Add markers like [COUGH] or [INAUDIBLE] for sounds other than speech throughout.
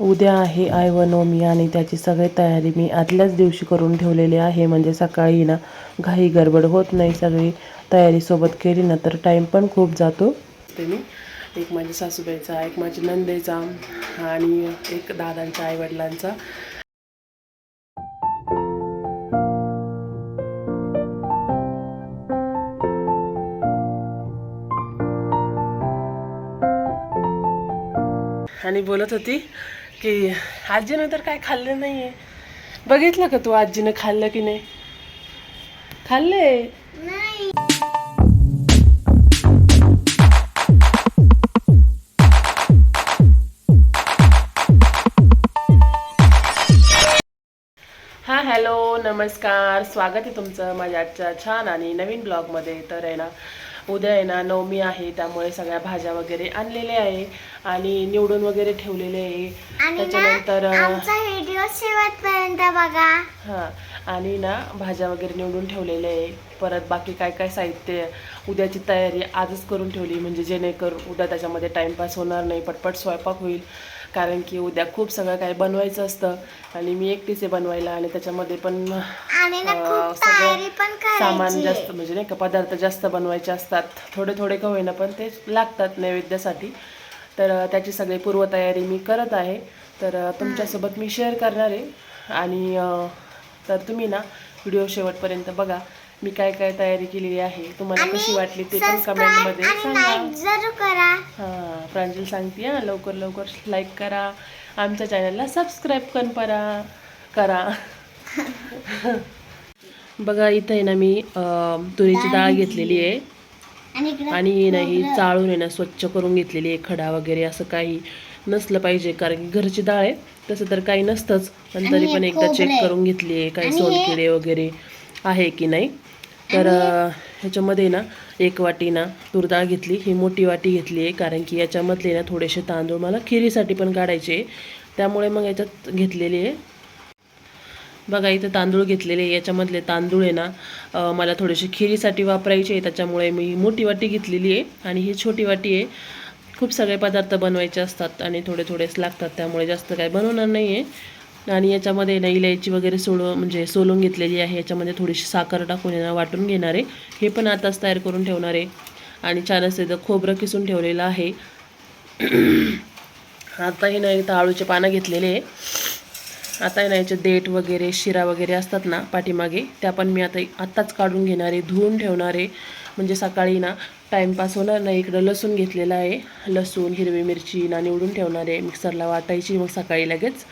उद्या आहे आय व नवमी आणि त्याची सगळी तयारी मी आदल्याच दिवशी करून ठेवलेली आहे. म्हणजे सकाळी ना घाई गडबड होत नाही. सगळी तयारी सोबत केली ना तर टाईम पण खूप जातो. ते मी एक माझ्या सासूबाईचा एक माझ्या नंदेचा आणि एक दादांच्या आईवडिलांचा. आणि बोलत होती की आजीनं तर काय खाल्लं नाही आहे बघितलं का तू आजीनं खाल्लं की नाही? खाल्ले? हा हॅलो नमस्कार. स्वागत आहे तुमचं माझ्या आजच्या छान आणि नवीन ब्लॉगमध्ये. तर आहे ना उद्या आहे ना नवमी आहे त्यामुळे सगळ्या भाज्या वगैरे आणलेल्या आहे आणि निवडून वगैरे ठेवलेले आहे. त्याच्यानंतर शेवटपर्यंत बघा. हां आणि ना भाज्या वगैरे निवडून ठेवलेल्या आहे. परत बाकी काय काय साहित्य उद्याची तयारी आजच करून ठेवली म्हणजे जेणेकरून उद्या त्याच्यामध्ये टाईमपास होणार नाही पटपट स्वयंपाक होईल. कारण की उद्या खूप सगळं काय बनवायचं असतं आणि मी एकटीच आहे बनवायला आणि त्याच्यामध्ये पण सगळं सामान जास्त म्हणजे नाही का पदार्थ जास्त बनवायचे असतात. थोडे थोडे का होईना पण ते लागतात नैवेद्यासाठी. तर त्याची सगळी पूर्वतयारी मी करत आहे. तर तुमच्यासोबत मी शेअर करणार आहे. आणि तर तुम्ही ना व्हिडिओ शेवटपर्यंत बघा. मी काय काय तयारी केलेली आहे तुम्हाला कशी वाटली ते पण कमेंटमध्ये सांगा. हां प्रांजल सांगते हां लवकर लवकर लाईक करा. आमच्या चॅनलला सबस्क्राईब पण करा करा. [LAUGHS] बघा इथं आहे ना मी तुरीची डाळ घेतलेली आहे. आणि नाही चाळून आहे ना स्वच्छ करून घेतलेली आहे खडा वगैरे असं काही नसलं पाहिजे कारण की घरची डाळ आहे तसं तर काही नसतंच. पण तरी पण एकदा चेक करून घेतली आहे काही सोलकिडे वगैरे. आहे की नाही. तर ह्याच्यामध्ये ना एक वाटी ना तूर डाळ घेतली. ही मोठी वाटी घेतली आहे. कारण की याच्यामधले ना थोडेसे तांदूळ मला खिरीसाठी पण काढायचे. त्यामुळे मग याच्यात घेतलेली आहे. बघा इथं तांदूळ घेतलेले आहे. याच्यामधले तांदूळ आहे ना मला थोडेसे खिरीसाठी वापरायचे आहे. त्याच्यामुळे मी मोठी वाटी घेतलेली आहे. आणि ही छोटी वाटी आहे. खूप सगळे पदार्थ बनवायचे असतात आणि थोडे थोडेच लागतात. त्यामुळे जास्त काय बनवणार नाही आहे आणि याच्यामध्ये ना इलायची वगैरे सोडून म्हणजे सोलून घेतलेली आहे. याच्यामध्ये थोडीशी साखर टाकून वाटून घेणार आहे. हे पण आताच तयार करून ठेवणार आहे. आणि छान असं इथं खोबरं किसून ठेवलेलं आहे. [CLEARS THROAT] आताही ना इथं आळूचे पानं घेतलेले आहे. आता हे ना याचे देठ वगैरे शिरा वगैरे असतात ना पाठीमागे त्या पण मी आता आत्ताच काढून घेणार आहे धुवून ठेवणार आहे. म्हणजे सकाळी ना टाईमपास होणार नाही. इकडं लसूण घेतलेला आहे. लसूण हिरवी मिरची ना निवडून ठेवणार आहे. मिक्सरला वाटायची मग सकाळी लगेच.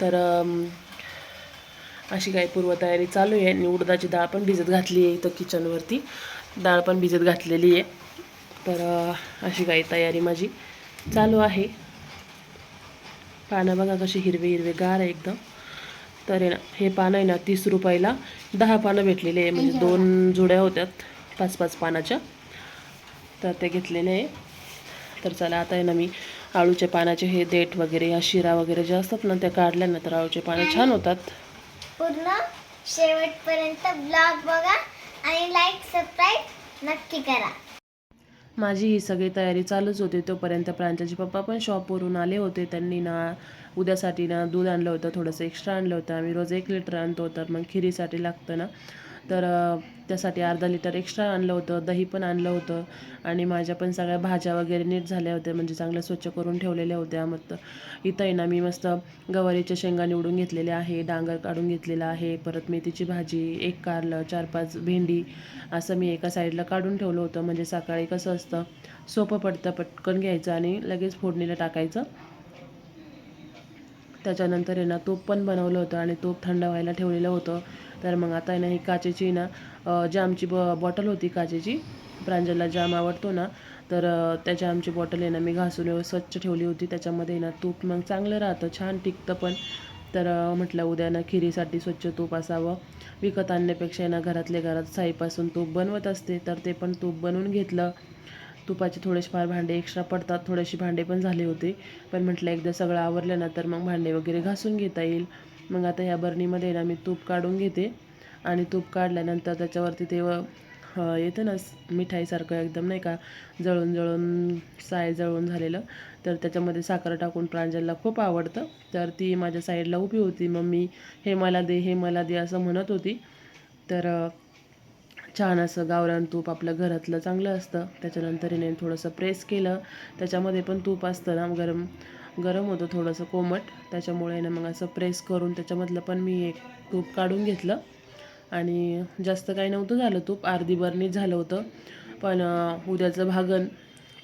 तर अशी काही पूर्वतयारी चालू आहे. आणि उडदाची डाळ पण भिजत घातली आहे इथं किचनवरती. डाळ पण भिजत घातलेली आहे. तर अशी काही तयारी माझी चालू आहे. पानं बघा कशी हिरवे हिरवे गार आहे एकदम. तर आहे ना हे पानं आहे ना तीस रुपयाला दहा पानं भेटलेले आहे. म्हणजे दोन जुड्या होत्यात पाच पाच पानाच्या. तर ते घेतलेले आहे. तर चला आता आहे ना मी आळूच्या पानाचे हे देठ वगैरे या शिरा वगैरे जे असतात ना त्या काढल्या ना तर आळूचे पानं छान होतात. पूर्ण शेवटपर्यंत ब्लॉग बघा आणि लाईक सबस्क्राईब नक्की करा. माझी ही सगळी तयारी चालूच होती. तोपर्यंत प्रांताचे पप्पा पण शॉपवरून आले होते. त्यांनी ना उद्यासाठी ना दूध आणलं होतं थोडंसं एक्स्ट्रा आणलं होतं. आम्ही रोज एक लिटर आणतो तर मग खिरीसाठी लागतं ना. तर त्यासाठी अर्धा लिटर एक्स्ट्रा आणलं होतं दही पण आणलं होतं आणि माझ्या पण सगळ्या भाज्या वगैरे नीट झाल्या होत्या म्हणजे चांगल्या स्वच्छ करून ठेवलेल्या होत्या. मग इथं आहे ना मी मस्त गवारीच्या शेंगा निवडून घेतलेल्या आहे डांगर काढून घेतलेला आहे परत मेथीची भाजी एक कारलं चार पाच भेंडी असं मी एका साईडला काढून ठेवलं होतं. म्हणजे सकाळी कसं असतं सोपं पडतं पटकन घ्यायचं आणि लगेच फोडणीला टाकायचं. त्याच्यानंतर आहे ना तूप पण बनवलं होतं आणि तूप थंड व्हायला ठेवलेलं होतं. तर मग आता आहे ना ही काचेची ना जामची ब बॉटल होती काचेची प्रांजलला जाम आवडतो ना तर त्याच्या आमची बॉटल आहे ना मी घासून स्वच्छ ठेवली होती. त्याच्यामध्ये ना तूप मग चांगलं राहतं छान टिकतं पण. तर म्हटलं उद्या ना खिरीसाठी स्वच्छ तूप असावं. विकत आणण्यापेक्षा आहे ना घरातल्या घरात साईपासून तूप बनवत असते तर ते पण तूप बनवून घेतलं. तुपाचे थोडेसे फार भांडे एक्स्ट्रा पडतात थोडेसे भांडे पण झाले होते. पण म्हटलं एकदा सगळं आवरलं ना तर मग भांडे वगैरे घासून घेता येईल. मग आता ह्या बरणीमध्ये ना मी तूप काढून घेते. आणि तूप काढल्यानंतर त्याच्यावरती ते येतं ना मिठाईसारखं एकदम नाही का जळून जळून साय जळून झालेलं. तर त्याच्यामध्ये साखर टाकून प्रांजलला खूप आवडतं. तर ती माझ्या साईडला उभी होती. मम्मी हे मला दे हे मला दे असं म्हणत होती. तर छान असं गावरान तूप आपलं घरातलं चांगलं असतं. त्याच्यानंतर हिने थोडंसं प्रेस केलं. त्याच्यामध्ये पण तूप असतं ना गरम गरम होतं थोडंसं कोमट. त्याच्यामुळे ना मग असं प्रेस करून त्याच्यामधलं पण मी एक तूप काढून घेतलं. आणि जास्त काही नव्हतं झालं तूप अर्धी बरणीच झालं होतं. पण उद्याचं भागन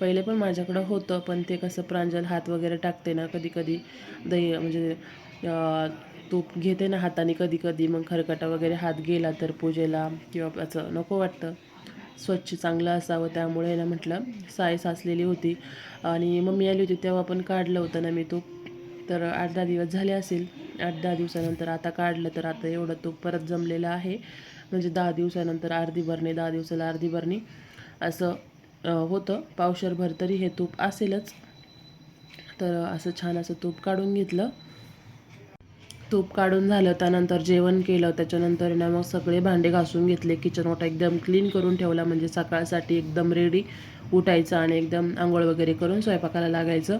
पहिले पण माझ्याकडं होतं पण ते कसं प्रांजल हात वगैरे टाकते ना कधी कधी दही म्हणजे तूप घेते ना हाताने कधी कधी मग खरकटा वगैरे हात गेला तर पूजेला किंवा असं नको वाटतं. स्वच्छ चांगलं असावं त्यामुळे ना म्हटलं साय साचलेली होती. आणि मम्मी आली होती तेव्हा पण काढलं होतं ना मी तूप. तर आठ दहा दिवस झाले असेल. आठ दहा दिवसानंतर आता काढलं तर आता एवढं तूप परत जमलेलं आहे. म्हणजे दहा दिवसानंतर अर्धी भरणे दहा दिवसाला अर्धी भरणी असं होतं. पावशरभर तरी हे तूप असेलच. तर असं छान असं तूप काढून घेतलं. तूप काढून झालं त्यानंतर जेवण केलं त्याच्यानंतर ना मग सगळे भांडे घासून घेतले किचन ओटा एकदम क्लीन करून ठेवला म्हणजे सकाळसाठी एकदम रेडी उठायचं आणि एकदम आंघोळ वगैरे करून स्वयंपाकाला लागायचं.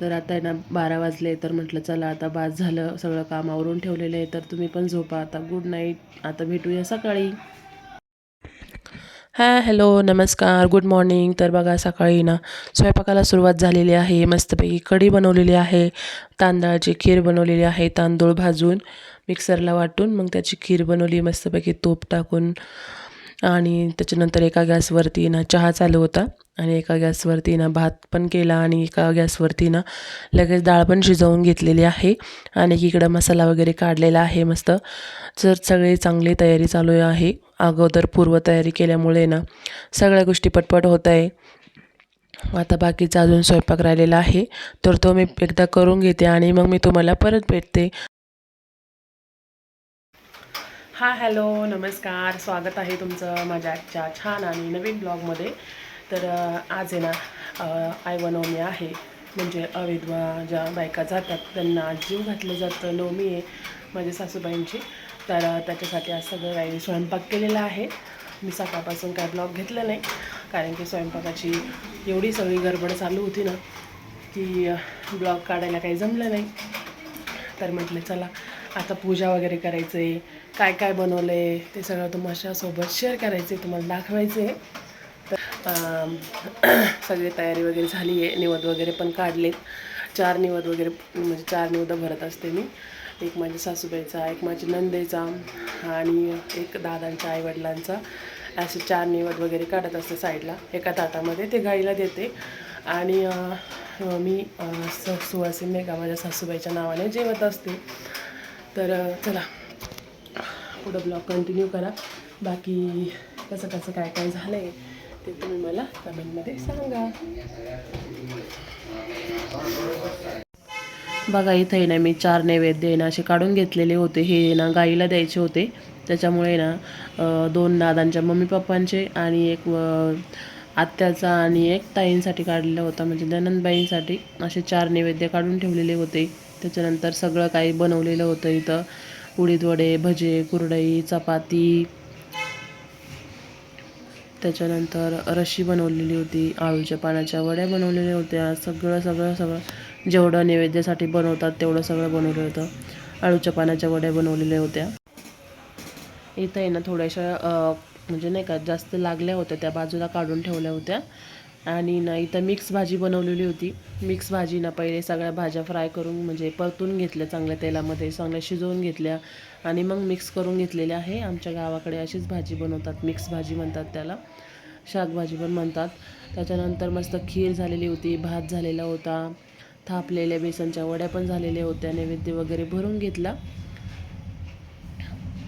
तर आता आहे ना बारा वाजले तर म्हटलं चला आता बाज झालं सगळं काम आवरून ठेवलेलं आहे तर तुम्ही पण झोपा आता गुड नाईट आता भेटूया सकाळी. हां हॅलो नमस्कार गुड मॉर्निंग. तर बघा सकाळी ना स्वयंपाकाला सुरुवात झालेली आहे. मस्तपैकी कढी बनवलेली आहे तांदळाची खीर बनवलेली आहे तांदूळ भाजून मिक्सरला वाटून मग त्याची खीर बनवली. मस्तपैकी तूप टाकून आणि त्याच्यानंतर एका गॅसवरती ना चहा चालू होता आणि एका गॅसवरती ना भात पण केला आणि एका गॅसवरती ना लगेच डाळ पण शिजवून घेतलेली आहे. आणि इकडं मसाला वगैरे काढलेला आहे मस्त. जर सगळी चांगली तयारी चालू आहे. अगोदर पूर्वतयारी केल्यामुळे ना सगळ्या गोष्टी पटपट होत आहे. आता बाकीचा अजून स्वयंपाक राहिलेला आहे. तर तो मी एकदा करून घेते आणि मग मी तुम्हाला परत भेटते. हा हॅलो नमस्कार. स्वागत आहे तुमचं माझ्या आजच्या छान आणि नवीन ब्लॉगमध्ये. तर आज आहे ना अं, आई बनवणी आहे. म्हणजे अविधवा ज्या बायका जातात त्यांना जीव घातलं जातं. नवमी आहे माझ्या सासूबाईंची. तर त्याच्यासाठी आज सगळं काही स्वयंपाक केलेला आहे. मी सकाळपासून काय ब्लॉग घेतलं नाही. कारण की स्वयंपाकाची एवढी सगळी गडबड चालू होती ना की ब्लॉग काढायला काही जमलं नाही. तर म्हटलं चला आता पूजा वगैरे करायचं आहे काय काय बनवलं आहे ते सगळं तुमच्यासोबत शेअर करायचं आहे तुम्हाला दाखवायचं आहे तर [CLEARS THROAT] सगळी तयारी वगैरे झाली आहे निवद वगैरे पण काढलेत. चार निवद वगैरे म्हणजे चार निवद भरत असते मी. एक माझ्या सासूबाईचा एक माझ्या नंदेचा आणि एक दादांच्या आईवडिलांचा. असे चार निवद वगैरे काढत असते साईडला. एका ताटामध्ये ते गाईला देते. आणि मी अं, स माझ्या सासूबाईच्या नावाने जेवत असते. तर चला. पुढं ब्लॉग कंटिन्यू करा. बाकी कसं कसं काय काय झालं आहे ते तुम्ही मला कमेंटमध्ये सांगा. बघा इथं आहे ना मी चार नैवेद्य आहे ना असे काढून घेतलेले होते. हे ना गाईला द्यायचे होते. त्याच्यामुळे ना दोन नादांच्या मम्मी पप्पांचे आणि एक आत्याचा आणि एक ताईंसाठी काढलेला होता. म्हणजे ननंदबाईंसाठी असे चार नैवेद्य काढून ठेवलेले होते. त्याच्यानंतर सगळं काही बनवलेलं होतं इथं. उडीदवडे भजे कुरडई चपाती. त्याच्यानंतर रशी बनवलेली होती आळूच्या पानाच्या वड्या बनवलेल्या होत्या. सगळं सगळं सगळं जेवढं नैवेद्यासाठी बनवतात तेवढं सगळं बनवलं होतं. आळूच्या पानाच्या वड्या बनवलेल्या होत्या. इथं आहे ना थोड्याशा म्हणजे नाही का जास्त लागल्या होत्या त्या बाजूला काढून ठेवल्या होत्या. आणि ना इथं मिक्स भाजी बनवलेली होती. मिक्स भाजी ना पहिले सगळ्या भाज्या फ्राय करून म्हणजे परतून घेतल्या चांगल्या तेलामध्ये चांगल्या शिजवून घेतल्या. आणि मग मिक्स करून घेतलेल्या आहे. आमच्या गावाकडे अशीच भाजी बनवतात. मिक्स भाजी म्हणतात त्याला. शाकभाजी पण म्हणतात. त्याच्यानंतर मस्त खीर झालेली होती भात झालेला होता. थापलेल्या बेसनच्या वड्या पण झालेल्या होत्या नैवेद्य वगैरे भरून घेतला.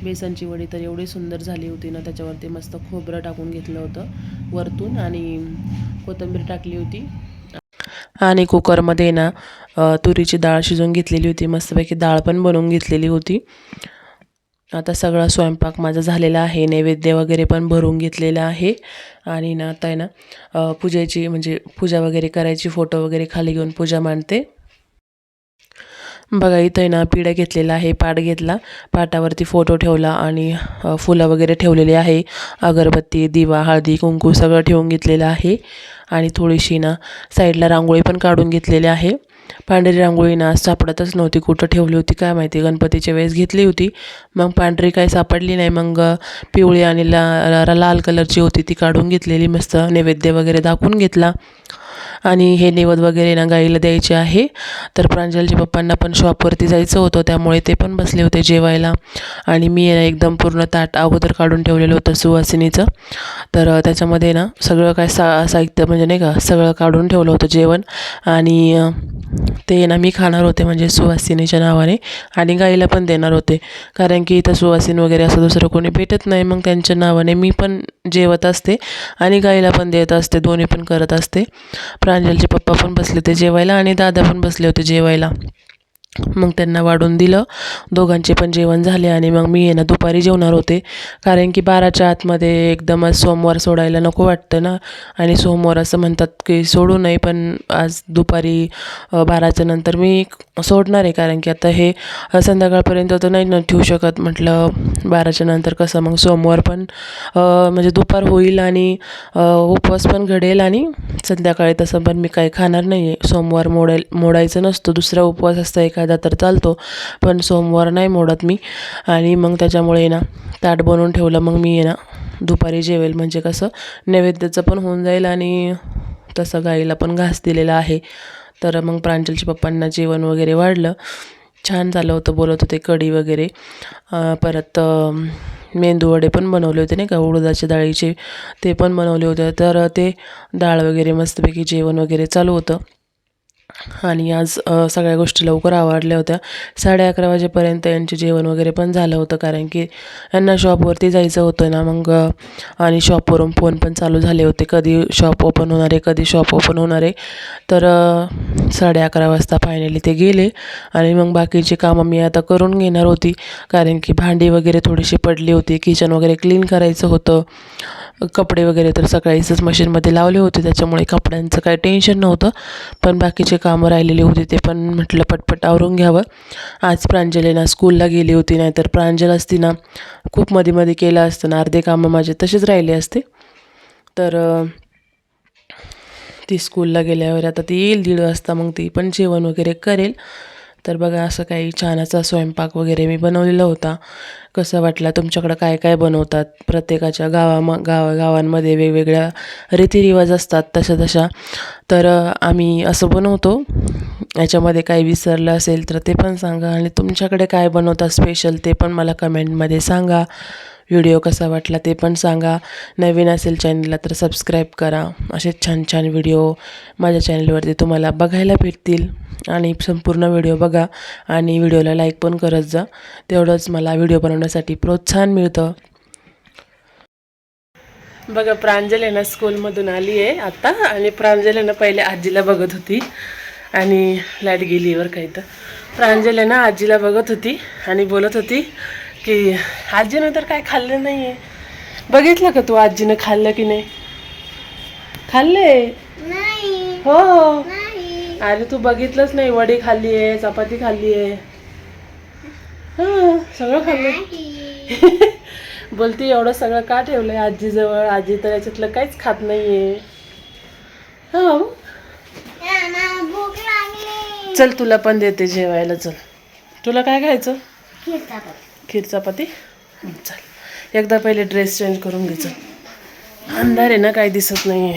बेसनची वडी तर एवढी सुंदर झाली होती ना त्याच्यावरती मस्त खोबरं टाकून घेतलं होतं वरतून आणि कोथिंबीर टाकली होती. आणि कुकरमध्ये ना तुरीची डाळ शिजवून घेतलेली होती मस्तपैकी डाळ पण बनवून घेतलेली होती. आता सगळा स्वयंपाक माझा झालेला आहे नैवेद्य वगैरे पण भरून घेतलेला आहे. आणि ना आता आहे ना पूजेची म्हणजे पूजा वगैरे करायची फोटो वगैरे खाली घेऊन पूजा मांडते. बघा इथं आहे ना पिढ्या घेतलेला आहे पाट घेतला. पाटावरती फोटो ठेवला आणि फुलं वगैरे ठेवलेली आहे. अगरबत्ती दिवा हळदी कुंकू सगळं ठेवून घेतलेलं आहे. आणि थोडीशी ना साईडला रांगोळी पण काढून घेतलेली आहे. पांढरी रांगोळी ना सापडतच नव्हती कुठं ठेवली होती काय माहिती. गणपतीच्या वेळेस घेतली होती. मग पांढरी काही सापडली नाही. मग पिवळी आणि ला- लाल कलरची होती ती काढून घेतलेली. मस्त नैवेद्य वगैरे दाखवून घेतला. आणि हे निवद वगैरे ना गाईला द्यायचे आहे. तर प्रांजलच्या पप्पांना पण शॉपवरती जायचं होतं त्यामुळे ते पण बसले होते जेवायला. आणि मी ना एकदम पूर्ण ताट अगोदर काढून ठेवलेलं होतं सुवासिनीचं. तर त्याच्यामध्ये ना सगळं काय सा साहित्य म्हणजे नाही का सगळं काढून ठेवलं होतं जेवण. आणि ते ना मी खाणार होते म्हणजे सुवासिनीच्या नावाने आणि गाईला पण देणार होते. कारण की इथं सुवासिन वगैरे असं दुसरं कोणी भेटत नाही मग त्यांच्या नावाने मी पण जेवत असते आणि गाईला पण देत असते दोन्ही पण करत असते. प्रांजलचे पप्पा पण बसले होते जेवायला आणि दादा पण बसले होते जेवायला. मग त्यांना वाढून दिलं. दोघांचे पण जेवण झाले आणि मग मी आहे ना दुपारी जेवणार होते. कारण की बाराच्या आतमध्ये एकदमच सोमवार सोडायला नको वाटतं ना. आणि सोमवार असं म्हणतात की सोडू नये पण आज दुपारी बाराच्या नंतर मी सोडणार आहे. कारण की आता हे संध्याकाळपर्यंत तर नाही ना ठेवू शकत. म्हटलं बाराच्या नंतर कसं मग सोमवार पण म्हणजे दुपार होईल आणि उपवास पण घडेल आणि संध्याकाळी तसं पण मी काही खाणार नाही आहे सोमवार मोडाय मोडायचं नसतो. दुसरा उपवास असता कायदा तर चालतो पण सोमवार नाही मोडत मी. आणि मग त्याच्यामुळे ना ताट बनवून ठेवलं मग मी आहे ना दुपारी जेवेल. म्हणजे कसं नैवेद्याचं पण होऊन जाईल आणि तसं गाईला पण घास दिलेला आहे. तर मग प्रांजलच्या पप्पांना जेवण वगैरे वाढलं. छान झालं होतं बोलत होते कढी वगैरे. परत मेंदूवडे पण बनवले होते नाही का? उडदाच्या डाळीचे ते पण बनवले होते. तर ते डाळ वगैरे मस्तपैकी जेवण वगैरे चालू होतं. आणि आज सगळ्या गोष्टी लवकर आवडल्या होत्या. साडे अकरा वाजेपर्यंत यांचे जेवण वगैरे पण झालं होतं कारण की यांना शॉपवरती जायचं होतं ना मग आणि शॉपवरून फोन पण चालू झाले होते. कधी शॉप ओपन होणार आहे कधी शॉप ओपन होणार आहे. तर साडे अकरा वाजता फायनली ते गेले आणि मग बाकीची कामं मी आता करून घेणार होती कारण की भांडी वगैरे थोडीशी पडली होती. किचन वगैरे क्लीन करायचं होतं. कपडे वगैरे तर सकाळीच मशीनमध्ये लावले होते त्याच्यामुळे कपड्यांचं काही टेन्शन नव्हतं. पण बाकीचे कामं राहिलेली होती ते पण म्हटलं पटपट आवरून घ्यावं. आज प्रांजली ना स्कूलला गेली होती नाहीतर प्रांजल असती ना खूप मध्ये मध्ये केलं असतं ना अर्धे कामं माझे तसेच राहिले असते. तर ती स्कूलला गेल्यावर आता ती येईल दीड वाजता मग ती पण जेवण वगैरे करेल. तर बघा असं काही छानाचा स्वयंपाक वगैरे मी बनवलेला होता. कसं वाटला तुमच्याकडं काय काय बनवतात? प्रत्येकाच्या गावामा गावा गावांमध्ये वेगवेगळ्या रीतिरिवाज असतात तशा तशा. तर आम्ही असं बनवतो. याच्यामध्ये काही विसरलं असेल तर ते पण सांगा. आणि तुमच्याकडे काय बनवतात स्पेशल ते पण मला कमेंटमध्ये सांगा. व्हिडिओ कसा वाटला ते पण सांगा. नवीन असेल चॅनलला तर सबस्क्राईब करा. असे छान छान व्हिडिओ माझ्या चॅनलवरती तुम्हाला बघायला भेटतील. आणि संपूर्ण व्हिडिओ बघा आणि व्हिडिओला लाईक पण करत जा. तेवढंच मला व्हिडिओ बनवण्यासाठी प्रोत्साहन मिळतं. बघा प्रांजल आहे ना स्कूलमधून आली आहे आता आणि प्रांजल आहे ना पहिले आजीला बघत होती आणि लाइट गेली वर काही तर प्रांजल आहे ना आजीला बघत होती आणि बोलत होती की आजीनं तर काय खाल्लं नाही आहे बघितलं का तू आजीनं खाल्लं की नाही? खाल्ले नाही. हो. नाही. अरे तू बघितलंच नाही वडी खाल्ली आहे चपाती खाल्ली आहे. हां सगळं खाल्लं बोलते [LAUGHS] बोलती एवढं सगळं का ठेवलंय? आजीजवळ आजी तर याच्यातलं काहीच खात नाहीये. हा चल तुला पण देते जेवायला चल. तुला काय खायचं? खीर चपाती. चल. एकदा पहिले ड्रेस चेंज करून घे चल. अंधार आहे ना काही दिसत नाहीये.